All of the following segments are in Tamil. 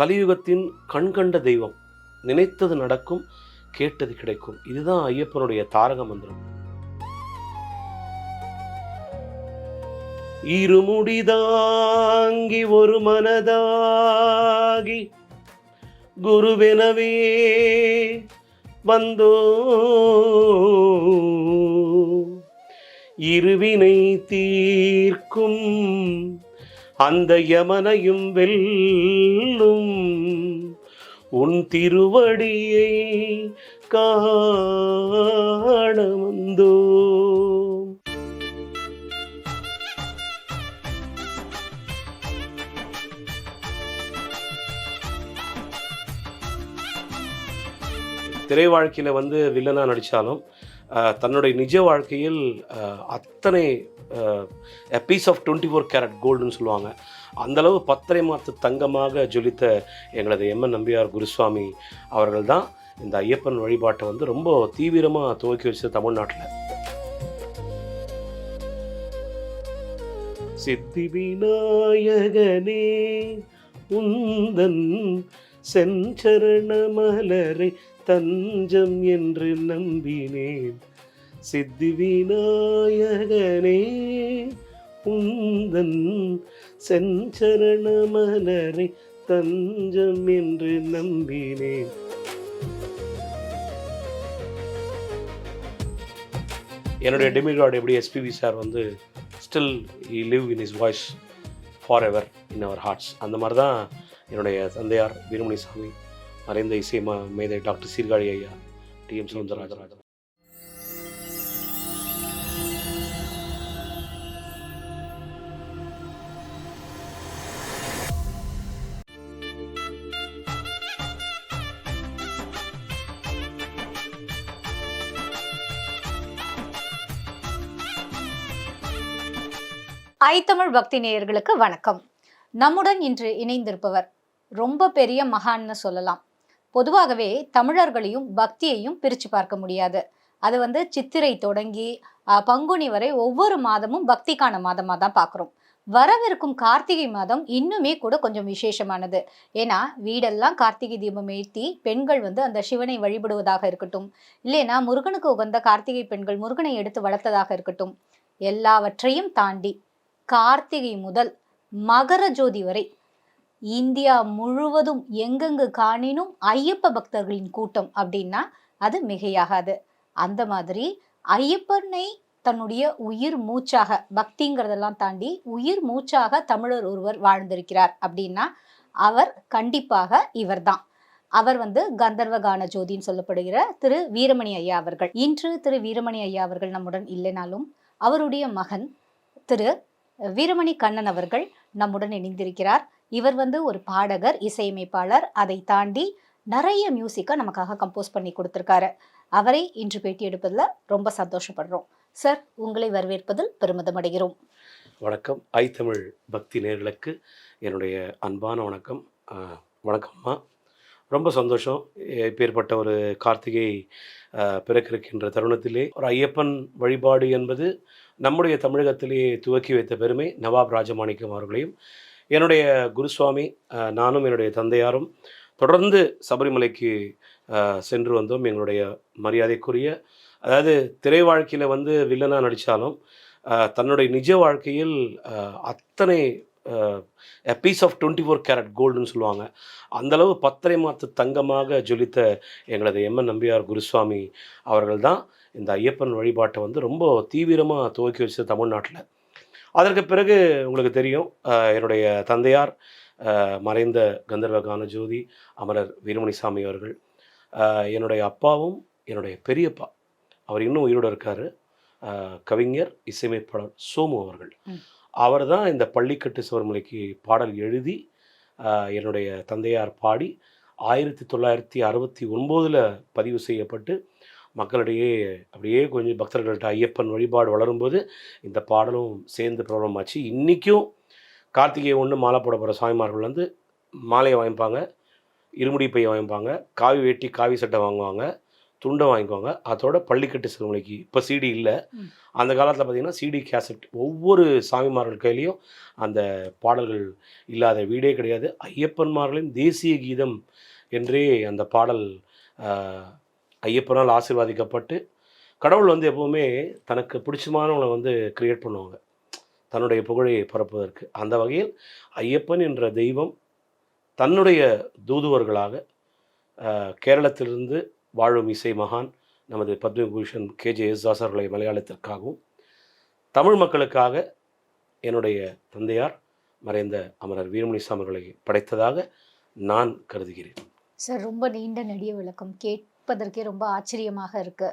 கலியுகத்தின் கண்கண்ட தெய்வம். நினைத்தது நடக்கும் கேட்டது கிடைக்கும். இதுதான் ஐயப்பனுடைய தாரக மந்திரம். இருமுடிதாங்கி ஒரு மனதாகி குருவெனவே வந்தோ. இருவினை தீர்க்கும் அந்த யமனையும் வெல்லும். உன் திருவடியை காண வந்தோ திரை வாழ்க்கையில் வந்து வில்லனாக நடித்தாலும் தன்னுடைய நிஜ வாழ்க்கையில் அத்தனை piece of twenty four carat கோல்டுன்னு சொல்லுவாங்க. அந்தளவு பத்தரை மாத்து தங்கமாக ஜொலித்த எங்களது எம்என் நம்பியார் குருசுவாமி அவர்கள் தான் இந்த ஐயப்பன் வழிபாட்டை வந்து ரொம்ப தீவிரமாக துவக்கி வச்சது தமிழ்நாட்டில். சித்தி விநாயகனே உந்தன் செஞ்சரண மலரை தஞ்சம் என்று நம்பினேன். சித்தி விநாயகனே உந்தன் செஞ்சரண மலரை தஞ்சம் என்று நம்பினேன். என்னுடைய டெமிகாட் எப்படி எஸ்பிவி சார் வந்து still he live in his voice forever in our hearts அந்த மாதிரி தான் என்னுடைய தந்தையார் வீரமணி சாமி மறைந்த இசை மேதை டாக்டர் சீர்காழி ஐயா டி எம் சவுந்தரராஜன் ஐத்தமிழ் பக்தி நேயர்களுக்கு வணக்கம். நம்முடன் இன்று இணைந்திருப்பவர் ரொம்ப பெரிய மகான்னு சொல்லலாம். பொதுவாகவே தமிழர்களையும் பக்தியையும் பிரித்து பார்க்க முடியாது. அது வந்து சித்திரை தொடங்கி பங்குனி வரை ஒவ்வொரு மாதமும் பக்திக்கான மாதமாக தான் பார்க்குறோம். வரவிருக்கும் கார்த்திகை மாதம் இன்னுமே கூட கொஞ்சம் விசேஷமானது. ஏன்னா வீடெல்லாம் கார்த்திகை தீபம் ஏற்றி பெண்கள் வந்து அந்த சிவனை வழிபடுவதாக இருக்கட்டும் இல்லைன்னா முருகனுக்கு உகந்த கார்த்திகை பெண்கள் முருகனை எடுத்து வளர்த்ததாக இருக்கட்டும் எல்லாவற்றையும் தாண்டி கார்த்திகை முதல் மகர ஜோதி வரை. இந்தியா முழுவதும் எங்கெங்கு காணினும் ஐயப்ப பக்தர்களின் கூட்டம் அப்படின்னா அது மிகையாகாது. அந்த மாதிரி ஐயப்பனை தன்னுடைய உயிர் மூச்சாக பக்திங்கிறதெல்லாம் தாண்டி உயிர் மூச்சாக தமிழர் ஒருவர் வாழ்ந்திருக்கிறார் அப்படின்னா அவர் கண்டிப்பாக இவர்தான். அவர் வந்து கந்தர்வ கான ஜோதின்னு சொல்லப்படுகிற திரு வீரமணி ஐயா அவர்கள். இன்று திரு வீரமணி ஐயா அவர்கள் நம்முடன் இல்லைனாலும் அவருடைய மகன் திரு வீரமணி கண்ணன் அவர்கள் நம்முடன் இணைந்திருக்கிறார். இவர் வந்து ஒரு பாடகர் இசையமைப்பாளர். அதை தாண்டி நிறைய மியூசிக்கை நமக்காக கம்போஸ் பண்ணி கொடுத்துருக்காரு. அவரை இன்று பேட்டி எடுப்பதில் ரொம்ப சந்தோஷப்படுறோம். சார் உங்களை வரவேற்பதில் பெருமிதம் அடைகிறோம். வணக்கம். ஐ தமிழ் பக்தி நேர்களுக்கு என்னுடைய அன்பான வணக்கம். வணக்கம்மா ரொம்ப சந்தோஷம். இப்பேற்பட்ட ஒரு கார்த்திகை பிறக்கிருக்கின்ற தருணத்திலே. ஒரு ஐயப்பன் வழிபாடு என்பது நம்முடைய தமிழகத்திலேயே துவக்கி வைத்த பெருமை நவாப் ராஜமாணிக்கம் அவர்களையும் என்னுடைய குருசுவாமி நானும் என்னுடைய தந்தையாரும் தொடர்ந்து சபரிமலைக்கு சென்று வந்தோம். எங்களுடைய மரியாதைக்குரிய அதாவது திரை வாழ்க்கையில் வந்து வில்லனாக நடித்தாலும் தன்னுடைய நிஜ வாழ்க்கையில் அத்தனை a piece of twenty four carat கோல்டுன்னு சொல்லுவாங்க. அந்தளவு பத்தரை மாத்து தங்கமாக ஜொலித்த எங்களது எம்என் நம்பியார் குருசுவாமி அவர்கள் தான் இந்த ஐயப்பன் வழிபாட்டை வந்து ரொம்ப தீவிரமாக துவக்கி வச்சது தமிழ்நாட்டில். அதற்கு பிறகு உங்களுக்கு தெரியும் என்னுடைய தந்தையார் மறைந்த கந்தர்வ கானஜோதி அமரர் வீரமணிசாமி அவர்கள். என்னுடைய அப்பாவும் என்னுடைய பெரியப்பா அவர் இன்னும் உயிரோடு இருக்கார். கவிஞர் இசையமைப்பாளர் சோமு அவர்கள். அவர் தான் இந்த பள்ளிக்கட்டு சிவர்மலைக்கு பாடல் எழுதி என்னுடைய தந்தையார் பாடி ஆயிரத்தி தொள்ளாயிரத்தி அறுபத்தி ஒம்போதில் பதிவு செய்யப்பட்டு மக்களிடையே அப்படியே கொஞ்சம் பக்தர்கள்ட்ட ஐயப்பன் வழிபாடு வளரும்போது இந்த பாடலும் சேர்ந்து பிரபலமாச்சு. இன்றைக்கும் கார்த்திகை ஒன்று மாலை போட போகிற சாமிமார்கள் வந்து மாலையை வாங்கிப்பாங்க இருமுடி பையை வாங்கிப்பாங்க காவி வேட்டி காவி சட்டை வாங்குவாங்க துண்டை வாங்கிக்கோங்க அதோட பள்ளிக்கட்டு சிறுமலைக்கு இப்போ சிடி இல்லை. அந்த காலத்தில் பார்த்தீங்கன்னா சிடி கேசட் ஒவ்வொரு சாமிமார்கள் கையிலையும் அந்த பாடல்கள் இல்லாத வீடே கிடையாது. ஐயப்பன்மார்களின் தேசிய கீதம் என்றே அந்த பாடல் ஐயப்பனால் ஆசீர்வாதிக்கப்பட்டு கடவுள் வந்து எப்போவுமே தனக்கு பிடிச்சமானவங்களை வந்து கிரியேட் பண்ணுவாங்க. தன்னுடைய புகழை பரப்புவதற்கு. அந்த வகையில் ஐயப்பன் என்ற தெய்வம் தன்னுடைய தூதுவர்களாக கேரளத்திலிருந்து வாழும் இசை மகான் நமது பத்மபூஷன் கேஜே யேசுதாஸ் அவர்களை மலையாளத்திற்காகவும் தமிழ் மக்களுக்காக என்னுடைய தந்தையார் மறைந்த அமரர் வீரமணி சாமர்களை படைத்ததாக நான் கருதுகிறேன். சார் ரொம்ப நீண்ட நெடிய விளக்கம். கேட்பதற்கே ரொம்ப ஆச்சரியமாக இருக்கு.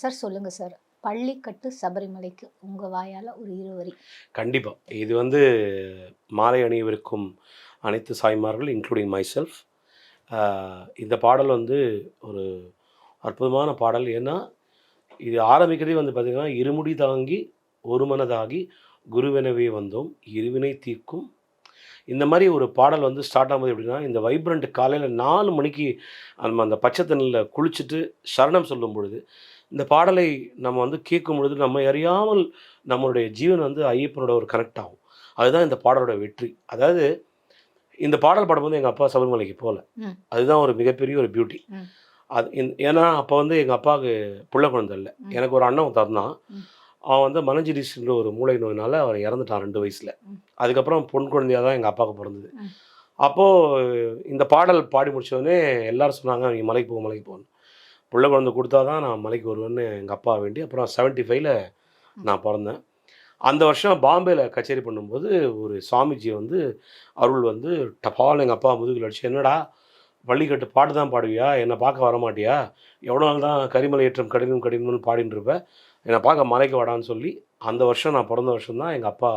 சார் சொல்லுங்க சார். பள்ளிக்கட்டு சபரிமலைக்கு உங்க வாயால ஒரு இருவரி. கண்டிப்பாக இது வந்து மாலை அணியவிருக்கும் அனைத்து சாய்மார்கள் இன்க்ளூடிங் மை செல்ஃப் இந்த பாடல் வந்து ஒரு அற்புதமான பாடல். ஏன்னா இது ஆரம்பிக்கிறதே வந்து பார்த்திங்கன்னா இருமுடி தாங்கி ஒரு மனதாகி குருவெனவே வந்தோம். இருவினை தீர்க்கும் இந்த மாதிரி ஒரு பாடல் வந்து ஸ்டார்ட் ஆகும்போது எப்படின்னா இந்த வைப்ரண்ட் காலையில் நாலு மணிக்கு நம்ம அந்த பச்சை தண்ணியில் குளிச்சுட்டு சரணம் சொல்லும் பொழுது இந்த பாடலை நம்ம வந்து கேட்கும் பொழுது நம்ம அறியாமல் நம்மளுடைய ஜீவன் வந்து ஐயப்பனோட ஒரு கனெக்ட் ஆகும் அதுதான் இந்த பாடலோட வெற்றி அதாவது இந்த பாடல் பாடும்போது எங்கள் அப்பா சபரிமலைக்கு போகல. அதுதான் ஒரு மிகப்பெரிய ஒரு பியூட்டி. அது ஏன்னா அப்போ வந்து எங்கள் அப்பாவுக்கு புள்ள குழந்தை இல்லை. எனக்கு ஒரு அண்ணன் தந்தான். அவன் வந்து மனஞ்சிரிஸ்ன்ற ஒரு மூளை நோயினால அவன் இறந்துட்டான் ரெண்டு வயசில். அதுக்கப்புறம் பொன் குழந்தையாக தான் எங்கள் அப்பாவுக்கு பிறந்தது. அப்போது இந்த பாடல் பாடி முடிச்சோடனே எல்லாரும் சொன்னாங்க நீ மலைக்கு போ மலைக்கு போகணும் புள்ள குழந்தை கொடுத்தா தான் நான் மலைக்கு வருவேன்னு எங்கள் அப்பா வேண்டி அப்புறம் செவன்ட்டி ஃபைவ்ல நான் பிறந்தேன். அந்த வருஷம் பாம்பேல கச்சேரி பண்ணும்போது ஒரு சுவாமிஜி வந்து அருள் வந்து டபால் எங்கள் அப்பா முதுகில் அடிச்சு என்னடா பள்ளிக்கட்டு பாட்டு தான் பாடுவியா? என்னை பார்க்க வர மாட்டியா எவ்வளோ நாள் தான் கரிமலை ஏற்றம் கடினம் கடினம்னு பாடின்னு இருப்ப. என்னை பார்க்க மலைக்கு வாடான்னு சொல்லி அந்த வருஷம் நான் பிறந்த வருஷம் தான் எங்கள் அப்பா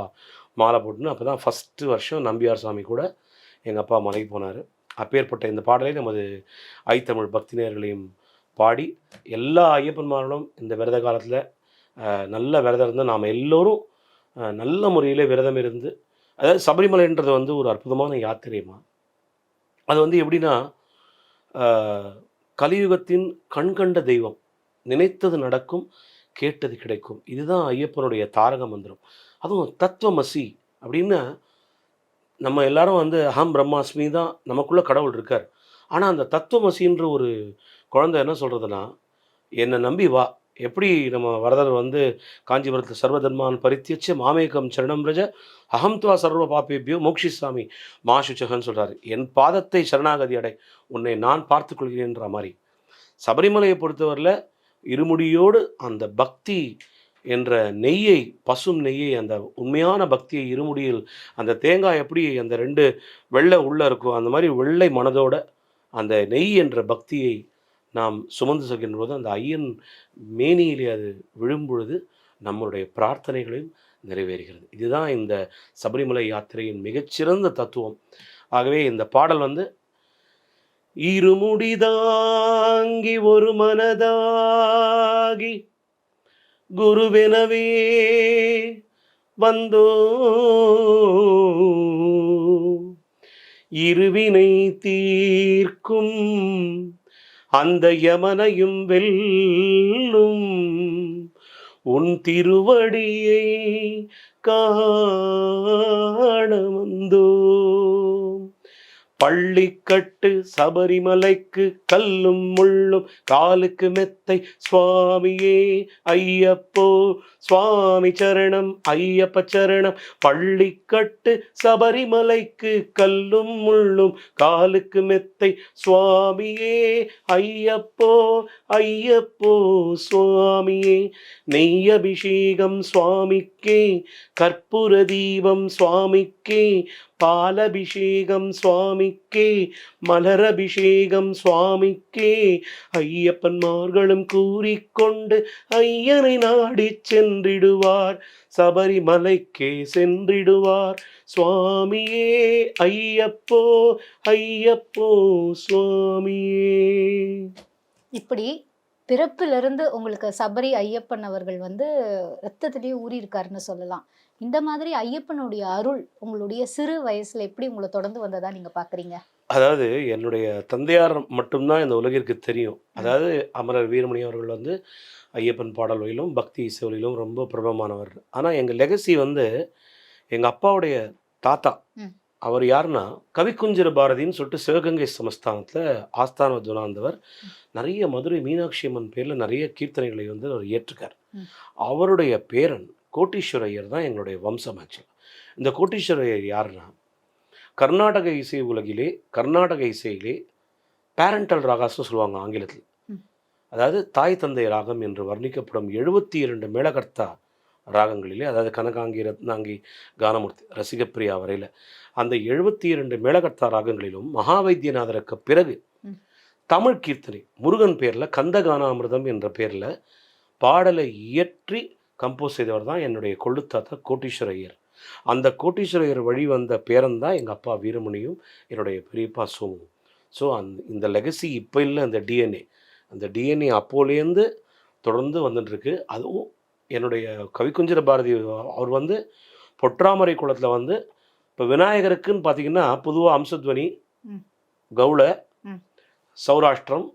மாலை போட்டுன்னு அப்போ தான் ஃபஸ்ட்டு வருஷம் நம்பியார் சாமி கூட எங்கள் அப்பா மலைக்கு போனார். அப்பேற்பட்ட இந்த பாடலை நமது ஐத்தமிழ் பக்தி நேயர்களையும் பாடி எல்லா ஐயப்பன்மார்களும் இந்த விரத காலத்தில் நல்ல விரதம் இருந்து நாம் எல்லோரும் நல்ல முறையில் விரதம் இருந்து அதாவது சபரிமலைன்றது வந்து ஒரு அற்புதமான யாத்திரைமா அது வந்து எப்படின்னா கலியுகத்தின் கண்கண்ட தெய்வம் நினைத்தது நடக்கும் கேட்டது கிடைக்கும். இதுதான் ஐயப்பனுடைய தாரக மந்திரம். அதுவும் தத்துவமசி அப்படின்னு நம்ம எல்லாரும் வந்து அகம் பிரம்மாஸ்மி தான் நமக்குள்ளே கடவுள் இருக்கார். ஆனால் அந்த தத்துவமசின்ற ஒரு குழந்தை என்ன சொல்கிறதுனா என்னை நம்பி வா. எப்படி நம்ம வரதர் வந்து காஞ்சிபுரத்தில் சர்வதர்மான் பரித்தியச்சு மாமேகம் சரணம் ரஜ அகம்துவா சர்வ பாப்பேபியோ மோக்ஷிசாமி மாசுச்சகன்னு சொல்கிறார் என் பாதத்தை சரணாகதி அடை. உன்னை நான் பார்த்துக்கொள்கிறேன்ற மாதிரி. சபரிமலையை பொறுத்தவரையில் இருமுடியோடு அந்த பக்தி என்ற நெய்யை பசும் நெய்யை அந்த உண்மையான பக்தியை இருமுடியில் அந்த தேங்காய் எப்படி அந்த ரெண்டு வெள்ளை உள்ளே இருக்கும் அந்த மாதிரி வெள்ளை மனதோட அந்த நெய் என்ற பக்தியை நாம் சுமந்து செல்கின்ற போது அந்த ஐயன் மேனியிலே அது விழும்பொழுது நம்மளுடைய பிரார்த்தனைகளையும் நிறைவேறுகிறது. இதுதான் இந்த சபரிமலை யாத்திரையின் மிகச்சிறந்த தத்துவம். ஆகவே இந்த பாடல் வந்து இருமுடிதாங்கி ஒரு மனதாகி குருவெனவே வந்தோ. இருவினை தீர்க்கும் அந்த யமனையும் வெல்லும் உன் திருவடியை காண வந்தோ. பள்ளிக்கட்டு சபரிமலைக்கு கல்லும் முள்ளும் காலுக்கு மெத்தை. சுவாமியே ஐயப்போ சுவாமி சரணம் ஐயப்ப சரணம். பள்ளிக்கட்டு சபரிமலைக்கு கல்லும் முள்ளும் காலுக்கு மெத்தை. சுவாமியே ஐயப்போ ஐயப்போ சுவாமியே. நெய் அபிஷேகம் சுவாமிக்கே கற்பூர தீபம் சுவாமிக்கே. பாலபிஷேகம் சுவாமிக்கே மலரபிஷேகம் சுவாமிக்கே. ஐயப்பன்மார்களும் கூறிக்கொண்டு ஐயனை நாடி சென்றிடுவார். சபரிமலைக்கே சென்றிடுவார். சுவாமியே ஐயப்போ ஐயப்போ சுவாமியே. இப்படி பிறப்பிலிருந்து உங்களுக்கு சபரி ஐயப்பன் அவர்கள் வந்து ரத்தத்திலேயே ஊறி இருக்காருன்னு சொல்லலாம். இந்த மாதிரி ஐயப்பனுடைய அருள் உங்களுடைய சிறு வயசுல எப்படி உங்களை தொடர்ந்து வந்ததா நீங்க பாக்குறீங்க? அதாவது என்னுடைய தந்தையார் மட்டும்தான் இந்த உலகிற்கு தெரியும். அதாவது அமரர் வீரமணி அவர்கள் வந்து ஐயப்பன் பாடல் வழியிலும் பக்தி இசை வழியிலும் ரொம்ப பிரபலமானவர். ஆனால் எங்கள் லெகசி வந்து எங்கள் அப்பாவுடைய தாத்தா. அவர் யாருன்னா கவிக்குஞ்சிர பாரதின்னு சொல்லிட்டு சிவகங்கை சமஸ்தானத்தில் ஆஸ்தான துணாந்தவர் நிறைய மதுரை மீனாட்சி அம்மன் பேரில் நிறைய கீர்த்தனைகளை வந்து அவர் ஏற்றுக்கார். அவருடைய பேரன் கோட்டீஸ்வரையர் தான் எங்களுடைய வம்சம் ஆக்சுவல் இந்த கோட்டீஸ்வரையர் யாருன்னா கர்நாடக இசை உலகிலே கர்நாடக இசையிலே பேரண்டல் ராகாஸ்னு சொல்லுவாங்க ஆங்கிலத்தில். அதாவது தாய் தந்தை ராகம் என்று வர்ணிக்கப்படும் எழுபத்தி இரண்டு மேளகர்த்தா ராகங்களிலே அதாவது கனகாங்கி ரத்னாங்கி கானமூர்த்தி ரசிகப்பிரியா வரையில் அந்த எழுபத்தி இரண்டு மேளகர்த்தா ராகங்களிலும் மகாவைத்தியநாதருக்கு பிறகு. தமிழ் கீர்த்தனை முருகன் பேரில் கந்தகானாமிர்தம் என்ற பேரில் பாடலை இயற்றி கம்போஸ் செய்தவர் தான் என்னுடைய கொள்ளுத்தாத்தா கோட்டீஸ்வரையர் அந்த கோட்டீஸ்வரையர் வழி வந்த பேரன் தான் எங்கள் அப்பா வீரமணியும் என்னுடைய பெரியப்பா சோமும் ஸோ அந்த இந்த லெகசி இப்போ இல்லை அந்த டிஎன்ஏ அந்த டிஎன்ஏ அப்போலேருந்து தொடர்ந்து வந்துட்டுருக்கு அதுவும் என்னுடைய கவிக்குஞ்சிர பாரதி அவர் வந்து பொற்றாமரை குளத்தில் வந்து இப்போ விநாயகருக்குன்னு பார்த்தீங்கன்னா பொதுவாக அம்சத்வனி. கவுள. சௌராஷ்டிரம்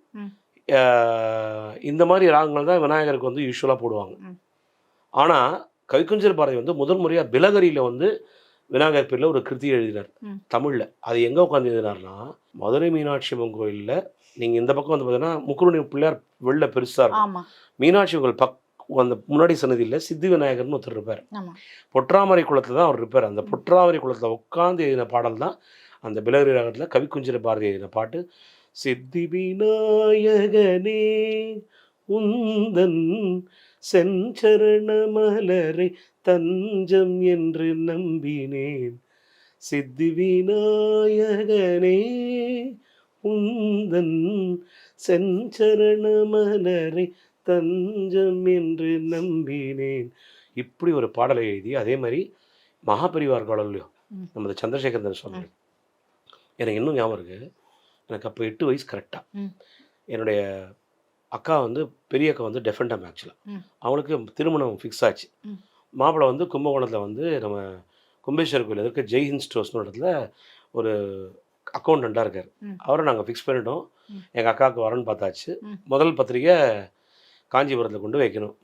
இந்த மாதிரி ராகங்கள் தான் விநாயகருக்கு வந்து யூஸ்வலாக போடுவாங்க. ஆனால் கவிக்குஞ்சர் பாரதி வந்து முதல் முறையாக பிலகரியில் வந்து விநாயகர் பேரில் ஒரு கிருதி எழுதினார். தமிழில். அது எங்கே உட்காந்து எழுதினார்னா மதுரை மீனாட்சி அம்மன் கோயிலில் நீங்கள் இந்த பக்கம் வந்து பார்த்தீங்கன்னா முக்குருணி பிள்ளையார் வெளில பெருசாக இருக்கும். மீனாட்சி உங்கள் பக் அந்த முன்னாடி சன்னதியில் சித்தி விநாயகர்னு ஒருத்தர் இருப்பார். பொற்றாமரை குளத்தில் தான் அவர் இருப்பார். அந்த பொற்றாமரை குளத்தில் உட்காந்து எழுதின பாடல் தான் அந்த பிலகரி ராகத்தில் கவிக்குஞ்சிர பாரதி எழுதின பாட்டு சித்தி விநாயகனே உந்தன் செஞ்சரண மலரை தஞ்சம் என்று நம்பினேன். சித்தி விநாயகனே உந்தன் செஞ்சரண மலரை தஞ்சம் என்று நம்பினேன். இப்படி ஒரு பாடலை எழுதி அதே மாதிரி மகாபரிவார் பாடல்லையும். நமது சந்திரசேகரன் சொன்னார். எனக்கு இன்னும் ஞாபகம் இருக்கு. எனக்கு அப்போ எட்டு வயசு கரெக்டாக. என்னுடைய அக்கா வந்து பெரிய அக்கா வந்து டெஃபெண்டம் ஆக்சுவலாக ம். அவளுக்கு திருமணம் ஃபிக்ஸ் ஆச்சு ம். மாப்பிள்ளை வந்து கும்பகோணத்தில் வந்து நம்ம கும்பேஸ்வரர் கோயில் இருக்க ஜெய்ஹிந்த் ஸ்டோர்ஸ்னு இடத்துல ஒரு அக்கௌண்டண்ட்டாக இருக்கார் ம். அவரை நாங்கள் ஃபிக்ஸ் பண்ணிட்டோம் ம். எங்கள் அக்காவுக்கு வரேன்னு பார்த்தாச்சு ம். முதல் பத்திரிக்கை காஞ்சிபுரத்தில் கொண்டு வைக்கணும்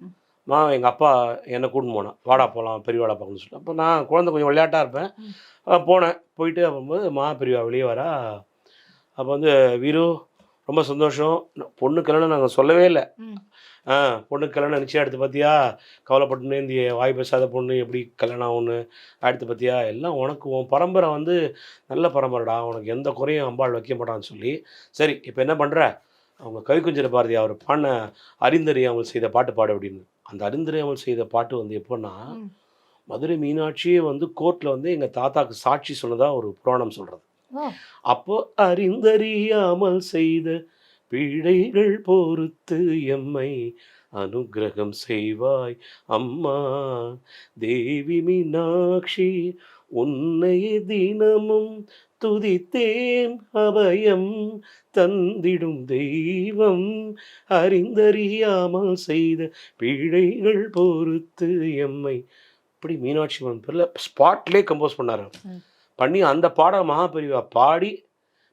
ம். மா எங்கள் அப்பா என்னை கூட்டின்னு போனான் வாடா போகலாம் பெரியவாளை பார்க்கணும்னு சொல்லிட்டு அப்போ நான் குழந்தை கொஞ்சம் விளையாட்டாக இருப்பேன் ம். போனேன் போயிட்டு அப்போது மகாபெரிவா வெளியே வரா அப்போ வந்து வீரு ரொம்ப சந்தோஷம். பொண்ணு கல்யாணம் நாங்கள் சொல்லவே இல்லை. ஆ பொண்ணு கல்யாணம் நிச்சயம் எடுத்து பார்த்தியா கவலைப்பட்டுன்னு இந்த வாய் பேசாத பொண்ணு எப்படி கல்யாணம் ஆகும்னு அடுத்து பார்த்தியா எல்லாம் உனக்கு உன் பரம்பரை வந்து நல்ல பரம்பரைடா. உனக்கு எந்த குறையும் அம்பாள் வைக்க மாட்டான்னு சொல்லி. சரி இப்போ என்ன பண்ணுற அவங்க கவிக்குஞ்சர பாரதி அவர் பாடின அறிந்தறியாமல் செய்த பாட்டு பாடு அப்படின்னு. அந்த அறிந்தறியாமல் செய்த பாட்டு வந்து எப்போன்னா. மதுரை மீனாட்சியே வந்து கோர்ட்டில் வந்து எங்கள் தாத்தாக்கு சாட்சி சொன்னதா ஒரு புராணம் சொல்கிறது அப்போ அறிந்தறியாமல் செய்த பிழைகள் பொறுத்து எம்மை அனுக்கிரகம் செய்வாய் அம்மா. தேவி மீனாட்சி உன்னை தினமும் துதித்தேன் அபயம் தந்திடும் தெய்வம். அறிந்தறியாமல் செய்த பிழைகள் பொறுத்து எம்மை. இப்படி மீனாட்சி அம்மன் பேரில் ஸ்பாட்லேயே கம்போஸ் பண்ணார். பண்ணி அந்த பாட மகாபெரிவா பாடி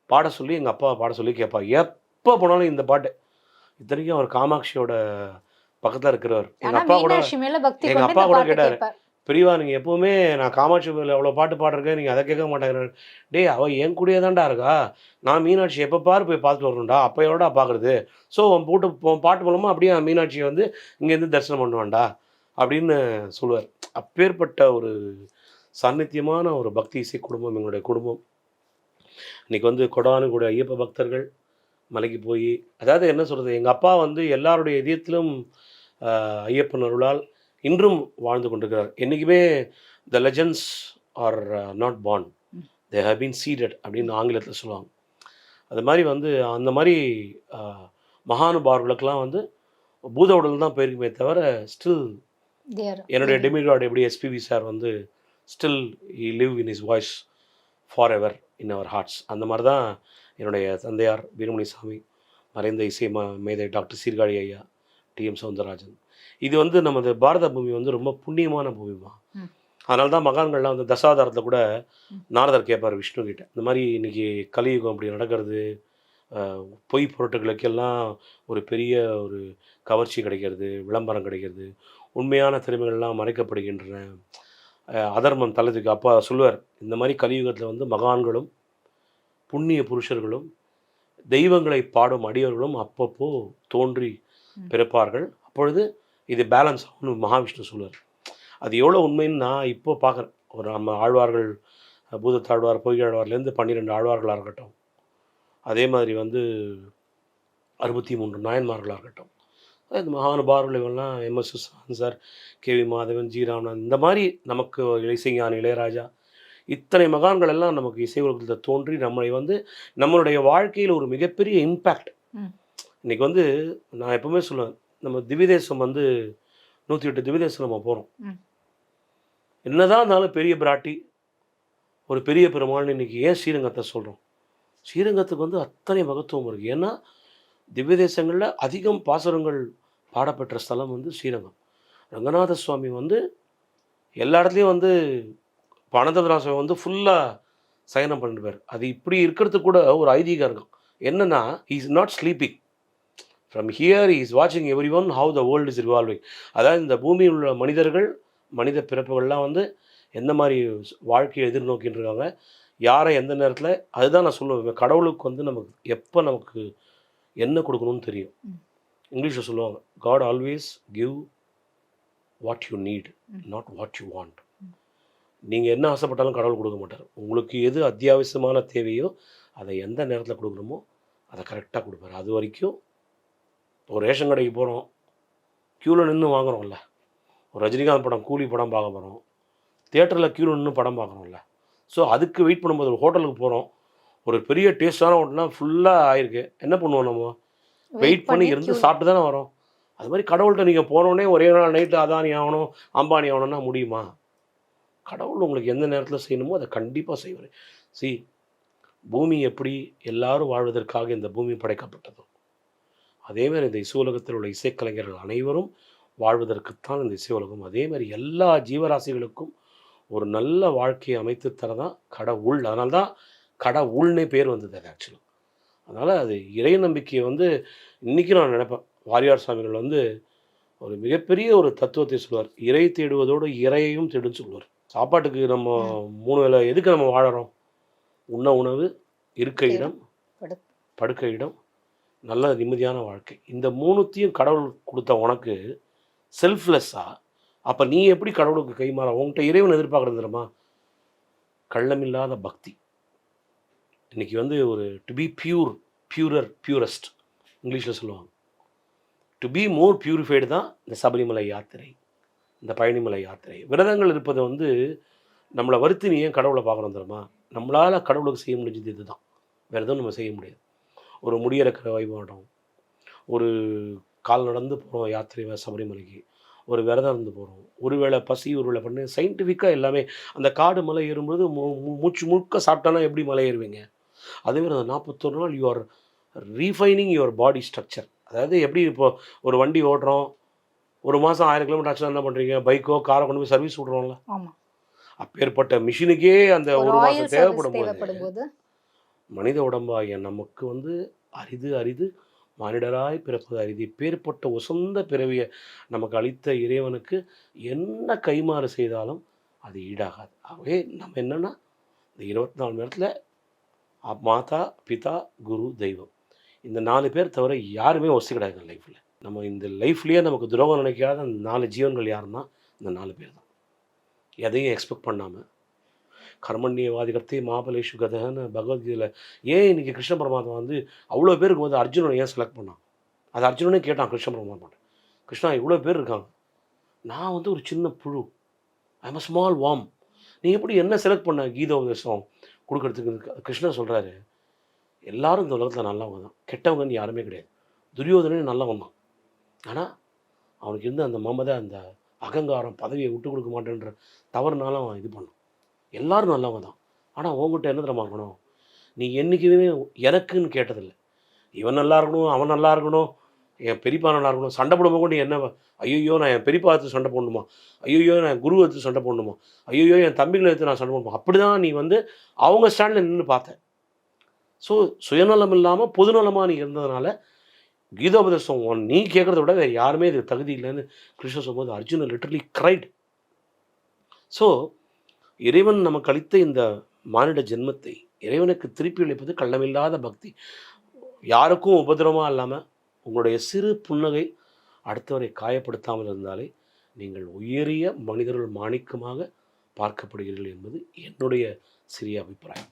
பாட சொல்லி எங்கள் அப்பா பாட சொல்லி கேட்பா எப்போ போனாலும் இந்த பாட்டு. இத்தனைக்கும் அவர் காமாட்சியோட பக்கத்தில் இருக்கிறவர் எங்கள் அப்பா கூட மீனாட்சி மேல பக்தி எங்க கொண்டு அப்பா கூட கேட்டாரு. பெரியவா நீங்கள் எப்போவுமே நான் காமாட்சி கோயிலில் எவ்வளோ பாட்டு பாடுறேன் நீங்கள் அதை கேட்க மாட்டேங்கிற டேய் அவள் என் கூடயே தான்டா இருக்கா? நான் மீனாட்சி எப்போ பாரு போய் பார்த்துட்டு வரணும்டா. அப்போ எவ்வளோடா பார்க்குறது ஸோ உன் போட்டு உன் பாட்டு மூலமாக அப்படியே மீனாட்சியை வந்து இங்கேருந்து தரிசனம் பண்ணுவேன்டா அப்படின்னு சொல்லுவார். அப்பேற்பட்ட ஒரு சாநித்தியமான ஒரு பக்தி இசை குடும்பம் எங்களுடைய குடும்பம். இன்னைக்கு வந்து கொடானு கூட ஐயப்ப பக்தர்கள் மலைக்கு போய் அதாவது என்ன சொல்கிறது எங்கள் அப்பா வந்து எல்லாருடைய இதயத்திலும் ஐயப்பன் அருளால் இன்றும் வாழ்ந்து கொண்டிருக்கிறார். என்றைக்குமே the legends are not born they have been seeded அப்படின்னு ஆங்கிலத்தில் சொல்லுவாங்க. அது மாதிரி வந்து அந்த மாதிரி மகானுபாவர்களுக்கெல்லாம் வந்து பூத உடல் தான் போயிருக்குமே தவிர ஸ்டில். என்னுடைய டெமிகாட் எப்படி எஸ்பிவி சார் வந்து still he live in his voice forever in our hearts அந்த மாதிரி தான் என்னுடைய தந்தையார் வீரமணி சாமி மறைந்த இசை ம மேதை டாக்டர் சீர்காழி ஐயா டிஎம் சவுந்தரராஜன். இது வந்து நமது பாரத பூமி வந்து ரொம்ப புண்ணியமான பூமிமா. அதனால தான் மகான்கள்லாம் வந்து தசாவதாரத்தில் கூட. நாரதர் கேட்பார் விஷ்ணு கிட்ட. இந்த மாதிரி இன்னைக்கு கலியுகம் அப்படி நடக்கிறது பொய் பொருட்களுக்கெல்லாம் ஒரு பெரிய ஒரு கவர்ச்சி கிடைக்கிறது விளம்பரம் கிடைக்கிறது உண்மையான திறமைகள்லாம் மறைக்கப்படுகின்றன. அதர்மம் தலத்துக்கு அப்பா சொல்லுவார் இந்த மாதிரி கலியுகத்தில் வந்து மகான்களும் புண்ணிய புருஷர்களும் தெய்வங்களை பாடும் அடியவர்களும் அப்பப்போ தோன்றி. பிறப்பார்கள். அப்பொழுது இது பேலன்ஸ் ஆகும்னு மகாவிஷ்ணு சொல்லுவார். அது எவ்வளோ உண்மைன்னு நான் இப்போ பார்க்குறேன். ஒரு நம்ம ஆழ்வார்கள் பூதத்தாழ்வார் பொய்யாழ்வார்லேருந்து பன்னிரெண்டு ஆழ்வார்களாக இருக்கட்டும். அதே மாதிரி வந்து அறுபத்தி மூன்று நாயன்மார்களாக இருக்கட்டும். இந்த மகானுபார்கள் இவெல்லாம் MS Susanth sir KV Madhavan G Ramanathan இந்த மாதிரி நமக்கு இசைஞானி இளையராஜா இத்தனை மகான்கள் எல்லாம் நமக்கு இசை உலகத்தில் தோன்றி நம்மளை வந்து நம்மளுடைய வாழ்க்கையில் ஒரு மிகப்பெரிய இம்பேக்ட். இன்னைக்கு வந்து நான் எப்பவுமே சொல்லுவேன் நம்ம திவ்யதேசம் வந்து நூற்றி எட்டு திவ்யதேசம் நம்ம போகிறோம். என்னதான் இருந்தாலும் பெரிய பிராட்டி ஒரு பெரிய பெருமாள்னு இன்னைக்கு ஏன் ஸ்ரீரங்கத்தை சொல்கிறோம் ஸ்ரீரங்கத்துக்கு வந்து அத்தனை மகத்துவம் இருக்குது ஏன்னா திவ்ய தேசங்களில் அதிகம் பாசுரங்கள் பாடப்பெற்ற ஸ்தலம் வந்து ஸ்ரீரங்கம். ரங்கநாத சுவாமி வந்து எல்லா இடத்துலையும் வந்து பனந்தவரா சுவாமி வந்து ஃபுல்லாக சயனம் பண்ணிருப்பார் அது இப்படி இருக்கிறது கூட ஒரு ஐதீகம் இருக்கும். என்னன்னா is not sleeping from here is வாட்சிங் everyone how the world is revolving அதாவது இந்த பூமியில் உள்ள மனிதர்கள் மனித பிறப்புகள்லாம் வந்து எந்த மாதிரி வாழ்க்கையை எதிர்நோக்கின்னு இருக்காங்க யாரை எந்த நேரத்தில் அதுதான் நான் சொல்லுவேன். கடவுளுக்கு வந்து நமக்கு எப்போ நமக்கு என்ன கொடுக்கணும்னு தெரியும். இங்கிலீஷில் சொல்லுவாங்க God always give what you need. Not what you want. நீங்கள் என்ன ஆசைப்பட்டாலும் கடவுள் கொடுக்க மாட்டார். உங்களுக்கு எது அத்தியாவசியமான தேவையோ அதை எந்த நேரத்தில் கொடுக்கணுமோ அதை கரெக்டாக கொடுப்பாரு. அது வரைக்கும் ஒரு ரேஷன் கடைக்கு போகிறோம் க்யூவில் நின்று வாங்குறோம்ல. ஒரு ரஜினிகாந்த் படம் கூலி படம் பார்க்க போகிறோம் தியேட்டரில் க்யூவில் நின்று படம் பார்க்குறோம்ல ஸோ அதுக்கு வெயிட் பண்ணும்போது ஒரு ஹோட்டலுக்கு போகிறோம் ஒரு பெரிய டேஸ்டான ஹோட்டல்னா ஃபுல்லாக ஆயிருக்கு. என்ன பண்ணுவோம் நம்ம? வெயிட் பண்ணி இருந்து சாப்பிட்டு தானே வரோம். அது மாதிரி கடவுள்கிட்ட நீங்கள் போனோடனே ஒரே நாள் நைட்டு அதானி ஆகணும் அம்பானி ஆகணும்னா முடியுமா? கடவுள் உங்களுக்கு எந்த நேரத்தில் செய்யணுமோ அதை கண்டிப்பாக செய்வார். சி பூமி எப்படி எல்லாரும் வாழ்வதற்காக இந்த பூமி படைக்கப்பட்டதோ அதே மாதிரி இந்த இசை உலகத்தில் உள்ள இசைக்கலைஞர்கள் அனைவரும் வாழ்வதற்குத்தான் இந்த இசை உலகம் அதே மாதிரி எல்லா ஜீவராசிகளுக்கும் ஒரு நல்ல வாழ்க்கையை அமைத்து தரதான் கடவுள். அதனால தான் கடவுள்னே பேர் வந்தது அது ஆக்சுவலாக அதனால் அது இறை நம்பிக்கையை வந்து இன்றைக்கி நான் நினைப்பேன். வாரியார் சுவாமிகள் வந்து ஒரு மிகப்பெரிய ஒரு தத்துவத்தை சொல்லுவார். இறை தேடுவதோடு இறையையும் தேடுன்னு சொல்லுவார். சாப்பாட்டுக்கு நம்ம மூணு வேளை எதுக்கு நம்ம வாழறோம்? உண்ண உணவு இருக்க இடம் படு- படுக்க இடம் நல்ல நிம்மதியான வாழ்க்கை. இந்த மூணுத்தையும் கடவுள் கொடுத்த உனக்கு செல்ஃப்லெஸ்ஸாக அப்போ நீ எப்படி கடவுளுக்கு கைமாற உன்கிட்ட இறைவன் எதிர்பார்க்குறது தெரியுமா கள்ளமில்லாத பக்தி. இன்றைக்கி வந்து ஒரு to be pure purer purest இங்கிலீஷில் சொல்லுவாங்க. டு பி மோர் பியூரிஃபைடு தான் இந்த சபரிமலை யாத்திரை இந்த பழனிமலை யாத்திரை. விரதங்கள் இருப்பது வந்து நம்மளை வருத்தி நீ ஏன் கடவுளை பார்க்குறோம் தெரியுமா? நம்மளால் கடவுளுக்கு செய்ய முடிஞ்சது இதுதான். வேறு எதுவும் நம்ம செய்ய முடியாது. ஒரு முடியிறக்கிற வைபவம் ஒரு கால் நடந்து போகிறோம் யாத்திரை சபரிமலைக்கு ஒரு விரதம் இருந்து போகிறோம் ஒருவேளை பசி ஒருவேளை பண்ணு சயின்டிஃபிக்காக எல்லாமே அந்த காடு மலை ஏறும்போது மூச்சு முழுக்க சாப்பிட்டானா எப்படி மலை ஏறுவீங்க? அதே மாதிரி அந்த நாற்பத்தொரு நாள் you are refining your body structure அதாவது எப்படி இப்போ ஒரு வண்டி ஓட்டுறோம் ஒரு மாதம் ஆயிரம் கிலோமீட்டர் ஆச்சுன்னா என்ன பண்ணுறீங்க பைக்கோ காரை கொண்டு போய் சர்வீஸ் விட்றோம்ல அப்பேற்பட்ட மிஷினுக்கே அந்த ஒரு மாதம் தேவைப்படும் போது. மனித உடம்பாகிய நமக்கு வந்து அரிது அரிது மானிடராய் பிறப்பது அரிது. இப்பேற்பட்ட உசந்த பிறவியை நமக்கு அளித்த இறைவனுக்கு என்ன கைமாறு செய்தாலும் அது ஈடாகாது. ஆகவே நம்ம என்னன்னா இந்த இருபத்தி நாலு நேரத்தில் மாதா பிதா குரு தெய்வம். இந்த நாலு பேர் தவிர யாருமே ஒசி கிடையாது லைஃப்பில் நம்ம இந்த லைஃப்லேயே நமக்கு துரோகம் நினைக்காத அந்த நாலு ஜீவன்கள் யாருன்னா இந்த நாலு பேர் தான். எதையும் எக்ஸ்பெக்ட் பண்ணாமல் கர்மண்யவாதிகத்தை மாபலேஷு கதன்னு பகவத்கீதையில் ஏன் இன்னைக்கு கிருஷ்ண பரமாத்மா வந்து அவ்வளோ பேருக்கு வந்து அர்ஜுனனை ஏன் செலக்ட் பண்ணான்? அது அர்ஜுனனே கேட்டான் கிருஷ்ண பரமாத்மா கிருஷ்ணா இவ்வளோ பேர் இருக்காங்க. நான் வந்து ஒரு சின்ன புழு. ஐம் அ ஸ்மால் வாம் நீ எப்படி என்ன செலக்ட் பண்ண? கீதோபதேசம் கொடுக்கறதுக்கு கிருஷ்ணன் சொல்கிறாரு எல்லாரும் இந்த உலகத்தில் நல்லவங்க தான். கெட்டவங்கன்னு யாருமே கிடையாது. துரியோதனே நல்லவன் தான் ஆனால் அவனுக்கு இருந்து அந்த மமதை அந்த அகங்காரம் பதவியை விட்டு கொடுக்க மாட்டேன்ற தவறுனாலும் அவன் இது பண்ணான். எல்லாரும் நல்லவன் தான். ஆனால் உங்ககிட்ட என்ன தெரியுமா இருக்கணும்? நீ என்றைக்குமே எனக்குன்னு கேட்டதில்லை. இவன் நல்லா இருக்கணும் அவன் நல்லா இருக்கணும் என் பெரியப்பா நல்லா இருக்கணும். சண்டை போடும்போது கூட நீ என்ன ஐயோ நான் என் பெரியப்பா எடுத்து சண்டை போடணுமா? ஐயோ நான் என் குரு எடுத்து சண்டை போடணுமா? ஐயோ என் தம்பிகளை எடுத்து நான் சண்டை போடணுமா? அப்படி தான் நீ வந்து அவங்க ஸ்டாண்டில் நின்று பார்த்தேன் ஸோ சுயநலம் இல்லாமல் பொதுநலமாக நீ இருந்ததுனால கீதோபதேசம் ஒன் நீ கேட்குறத விட வேறு யாருமே இது தகுதி இல்லைன்னு கிருஷ்ணன் சொல்லும்போது அர்ஜுனன் லிட்டரலி கிரைட் ஸோ இறைவன் நமக்கு அளித்த இந்த மானிட ஜென்மத்தை இறைவனுக்கு திருப்பி அளிப்பது கள்ளமில்லாத பக்தி. யாருக்கும் உபதிரவமாக இல்லாமல் உங்களுடைய சிறு புன்னகை அடுத்தவரை காயப்படுத்தாமல் இருந்தாலே நீங்கள் உயரிய மனிதர்கள் மாணிக்கமாக பார்க்கப்படுகிறீர்கள் என்பது என்னுடைய சிறிய அபிப்பிராயம்.